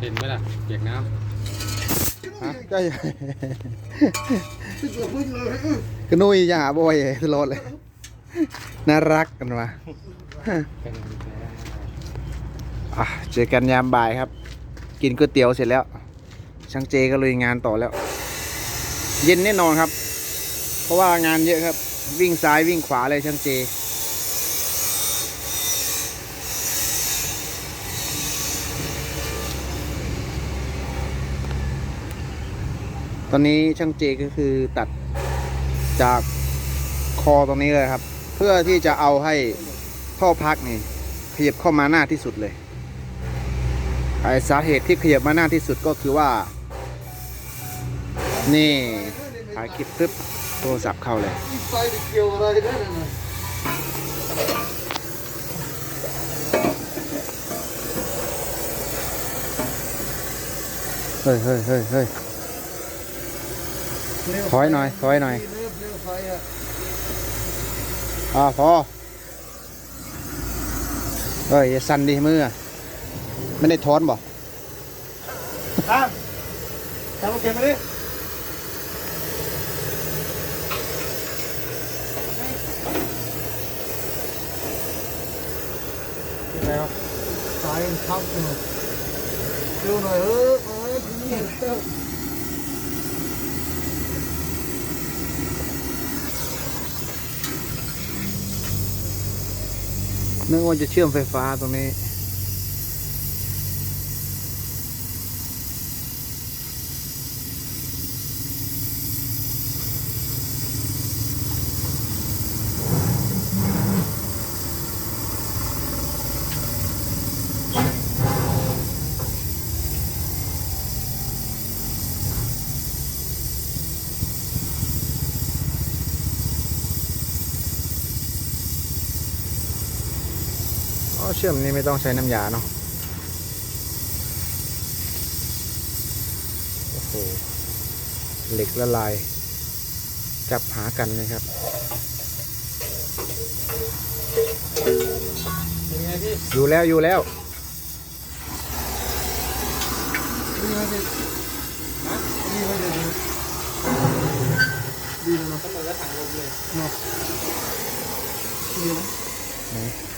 เห็นไหมล่ะเปียกน้ฮะใช่ตึกพึ่งเลยกระนุยอย่าหาบ่อยตลอดเลย น่ารักกันวะำเป็นแท้อะเจอกันยามบ่ายครับ กินก๋วยเตี๋ยวเสร็จแล้ว ช่างเจก็ลุยงานต่อแล้ว เย็นแน่นอนครับ เพราะว่างานเยอะครับ วิ่งซ้ายวิ่งขวาเลยช่างเจ ตอนนี้ช่างเจก็คือตัดจากคอตรงนี้เลยครับ เพื่อที่จะเอาให้ท่อพักนี่ขยับเข้ามาหน้าที่สุดเลยไอสาเหตุที่ขยับมาหน้าที่สุดก็คือว่า นี่ถ่ายคลิปปึ๊บโทรศัพท์เข้าเลยเฮ้ยเฮ้ยเฮ้ยเฮ้ย ถอยหน่อย ถอยหน่อยเร็วเร็วไฟอะอ่าพอเฮ้ยอย่าสั่นดิมืออะไม่ได้ถอนบ่ตามตามโอเคไหมดิแล้วสายมันทับกันเลยเร็วหน่อยเออเออที่นี่เร็ว นึกว่าจะเชื่อมไฟฟ้าตรงนี้ เชื่อมนี้ไม่ต้องใช้น้ำยาเนาะโอ้โหเหล็กละลาย จับหากันเลยครับอยู่แล้วอยู่แล้วดีไหมดิฮะดีไหมดิดีเลยเนาะก็เหมือนกระถางลมเลยเนาะดีไหมไหนอู้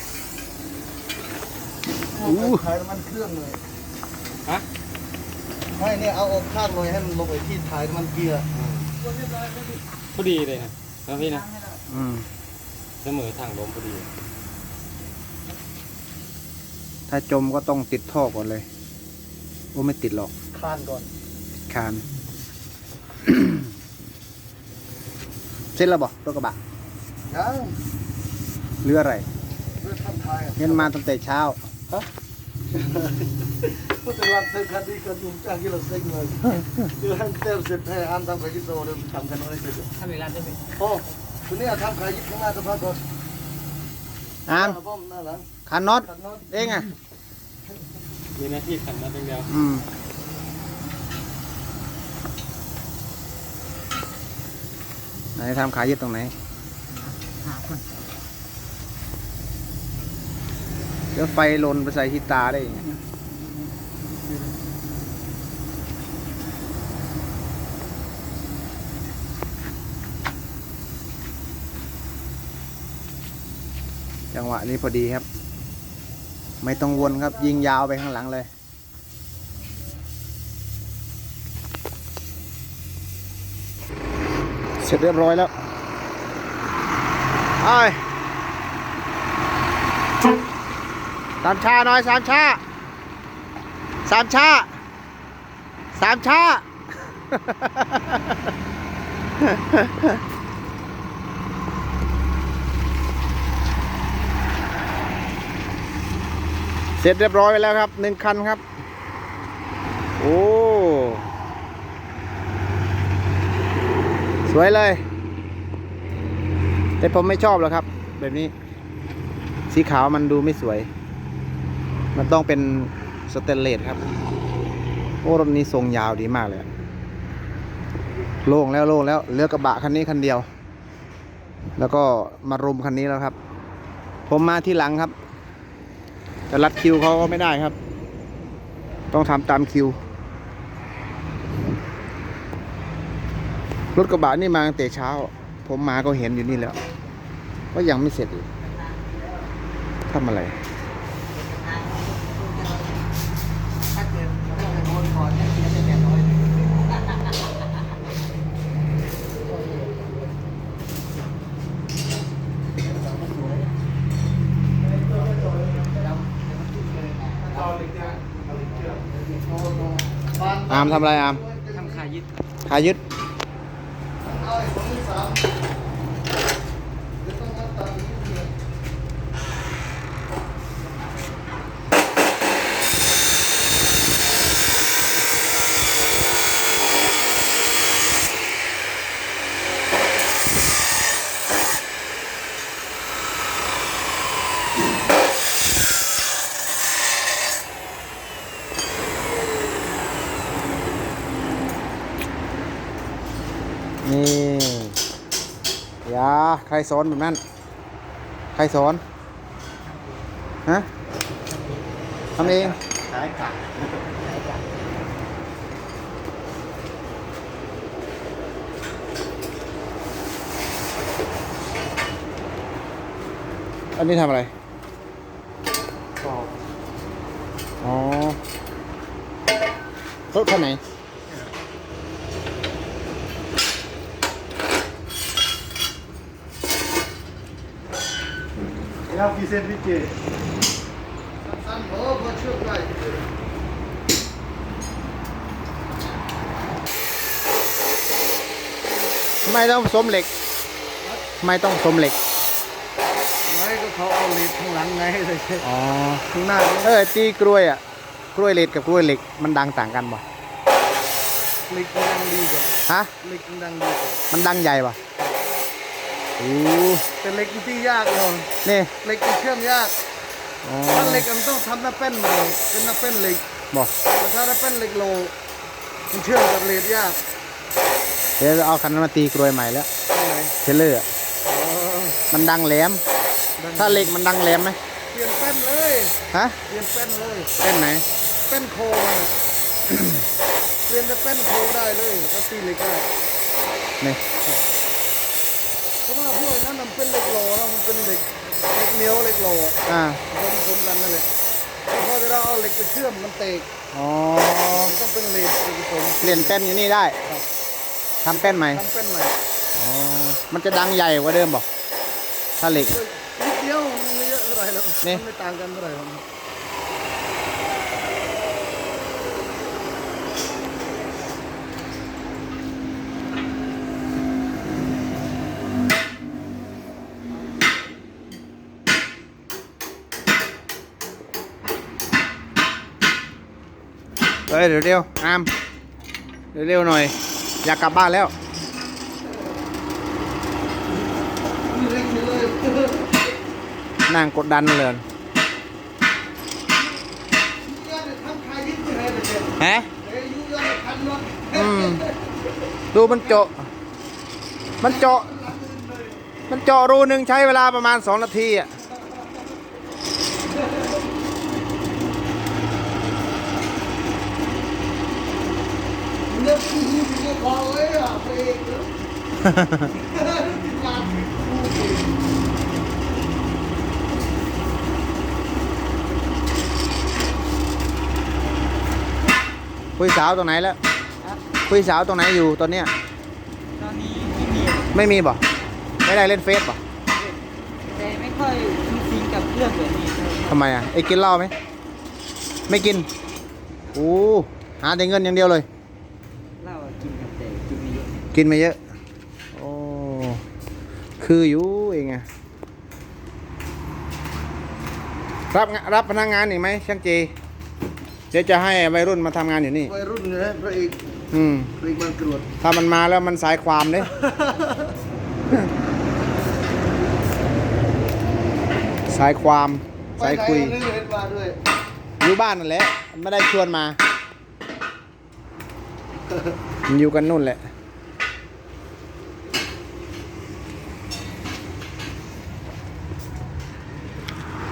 ขายน้ำมันเครื่องเลยฮะไม่เนี่ยเอาออกข้างเลยให้มันลงไปที่ถ่ายน้ำมันเกียร์พอดีเลยนะแล้วพี่นะอืมเสมอถังลมพอดี ถ้าจมก็ต้องติดท่อก่อนเลยโอ้ไม่ติดหรอกคานก่อนติดคาน เส้นแล้วบอกรถกระบะยังหรืออะไร เรื่องทำถ่ายอะเห็นมาตั้งแต่เช้า พูดถึงรักเซ็นคันนี้กันยุ่งจ้างที่เราเซ็งเลยคือให้เต็มเสร็จให้อันทำไปที่โซเดิมทำกันอะไรเสร็จถ้ามีร้านจะเป็นโอ้คุณนี่ทำขายยิบข้างหน้าสะพานก่อนอามป้อมหน้าหลังคันน็อตขันน็อตเองอะมีหน้าที่ขันนัดอย่างเดียวอืมไหนทำขายยึดตรงไหน เดี๋ยวไฟลนไปใส่ที่ตาได้ยังไงจังหวะนี้พอดีครับ ไม่ต้องวนครับ ยิงยาวไปข้างหลังเลยเสร็จเรียบร้อยแล้วไอ้ สามชาหน่อยสามชาสามชาสามชาเสร็จเรียบร้อยไปแล้วครับหนึ่งคันครับ โอ้สวยเลย แต่ผมไม่ชอบหรอกครับ แบบนี้ สีขาวมันดูไม่สวย มันต้องเป็นสเตนเลสครับ โอ้รถนี้ทรงยาวดีมากเลย โล่งแล้วโล่งแล้วเลือกระบะคันนี้คันเดียว แล้วก็มารุมคันนี้แล้วครับ ผมมาที่หลังครับ แต่รัดคิวเขาก็ไม่ได้ครับ ต้องทำตามคิว รถกระบะนี่มาตั้งแต่เช้า ผมมาก็เห็นอยู่นี่แล้วว่ายังไม่เสร็จอีกทำอะไร ถ้าเกิดเราจะโดนก่อนเนี่ยเสียแต่แปดร้อย อาม ทำอะไรอามทำขายึดขายึด นี่อยาใค รสอนแบบนั้น ใครสอน ฮะทำเองขายกัดอันนี้ทำอะไรก็อ๋อ รถคันไหน แล้วกี่เซนพี่เจสั้นๆโอ้พอเชือกได้ทำไมต้องผสมเหล็กทำไมต้องผสมเหล็ก ไม่ก็เขาเอาเหล็กข้างหลังไงเลยอ๋อ ข้างหน้าเออตีกล้วยอะ กล้วยเหล็กกับกล้วยเหล็กมันดังต่างกันป่ะเหล็กมันดังดีกว่าฮะเหล็กมันดังดีกว่ามันดังใหญ่ป่ะ โอ้แต่เหล็กมันที่ยากเลยนี่เหล็กมันเชื่อมยากอ๋อถ้าเหล็กมันต้องทำหน้าเป็นมาเลยเป็นหน้าเป็นเหล็กบอกแต่ถ้าหน้าเป็นเหล็กโลมันเชื่อมกับเหล็กยาก เดี๋ยวจะเอาคันนั้นมาตีกล้วยใหม่แล้วตรงไหนเทเลอร์อะอ๋อมันดังแหลม ถ้าเหล็กมันดังแหลมไหมเปลี่ยนเป็นเลยฮะเปลี่ยนเป็นเลยเป็นไหนเป็นโคมาเปลี่ยนเป็นเป็นโคได้เลยถ้าตีเหล็กได้นี่ เพราะว่าพวกนั้นมันเป็นเหล็กโลแล้วมันเป็นเหล็กเหล็กเหนียวเหล็กโลอะอ่าผสมกันนั่นแหละแล้วพอจะเราเอาเหล็กไปเชื่อมมันเตกอ๋อมันต้องเป็นเหล็กผสมเปลี่ยนแป้นอยู่นี่ได้ทำแป้นใหม่ทำเป็นใหม่อ๋อมันจะดังใหญ่กว่าเดิมบอกถ้าเหล็กนิดเดียวมันไม่เยอะเท่าไหร่แล้วนี่มันไม่ต่างกันเท่าไหร่หรอ เฮ้ยเดี๋ยวเร็วอามเดี๋ยวเร็วหน่อย อยากกลับบ้านแล้วนี่เล็กนี่เลยนั่งกดดันเลยเฮ้ยอืมดูมันเจาะ มันเจาะ มันเจาะรูหนึ่งใช้เวลาประมาณสองนาทีอะ เลือกคู่หูที่ก็พอเลยอะไปเองเนอะงาน คู่หูคุยสาวตรงไหนแล้วคุยสาวตรงไหนอยู่ตอนเนี้ยตอนนี้ที่มีไม่มีบ่ไม่ได้เล่นเฟซบ่แต่ไม่ค่อยคุ้นซิงกับเรื่องแบบนี้ทำไมอะไอ้กินเหล้าไหมไม่กินโอ้หาแต่เงินอย่างเดียวเลยเหล้ากินกันแต่กินไม่เยอะ กินมาเยอะ โอ้ คืออยู่เองอะรับงะรับพนักงานอีกไหมช่างเจ เดี๋ยวจะให้วัยรุ่นมาทำงานอยู่นี่ วัยรุ่นเนี่ยพระเอกอืม พระเอกมันกรวดถ้ามันมาแล้วมันสายความเด้ สายความ สายคุย ไปไหนก็ไม่เห็นมาด้วยอยู่บ้านนั่นแหละ ไม่ได้ชวนมามันอยู่กันนู่นแหละ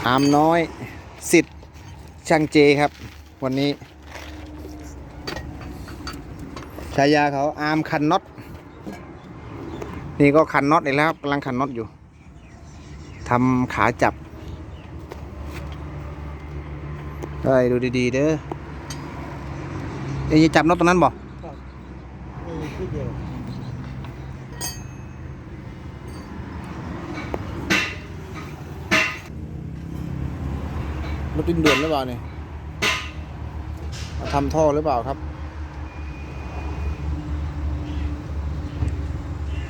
อามน้อยสิทธิ์ช่างเจครับ วันนี้ชายาเขาอามคันน็อตนี่ก็คันน็อตเลยแล้วครับกำลังคันน็อตอยู่ทำขาจับได้ดูดีๆเด้อจะจับน็อตตรงนั้นบ่ ถดินด่วนหรือเปล่าเนี่ยมาทำท่อหรือเปล่าครับ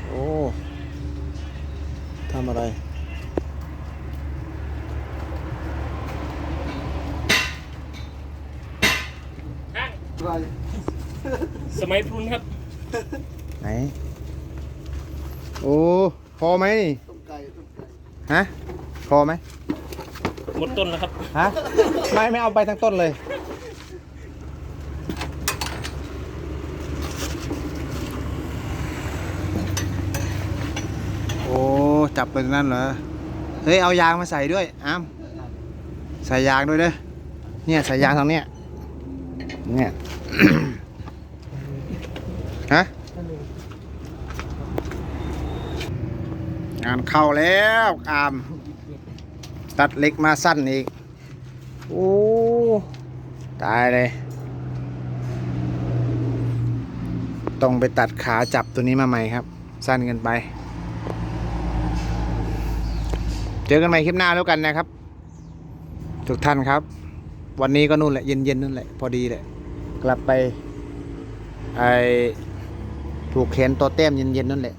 โอ้ทำอะไรไรสมัยพรุนครับ ไหน โอ้ พอไหมนี่ ต้มไก่ต้มไก่ ฮะ พอไหม หมดต้นแล้วครับฮะไม่ไม่เอาไปทั้งต้นเลย โอ้จับไปตรงนั้นเหรอเฮ้ยเอายางมาใส่ด้วยอ้ามใส่ยางด้วยเด้อเนี่ยใส่ยางทางเนี้ยเนี่ยฮะงานเข้าแล้วอาม ตัดเล็กมาสั้นอีก โอ้ ตายเลย ต้องไปตัดขาจับตัวนี้มาใหม่ครับ สั้นเกินไป เจอกันใหม่คลิปหน้าแล้วกันนะครับ ทุกท่านครับ วันนี้ก็นู่นแหละเย็นๆนั่นแหละ พอดีแหละ กลับไปไอผูกแขนตัวเต้มเย็นๆนั่นแหละ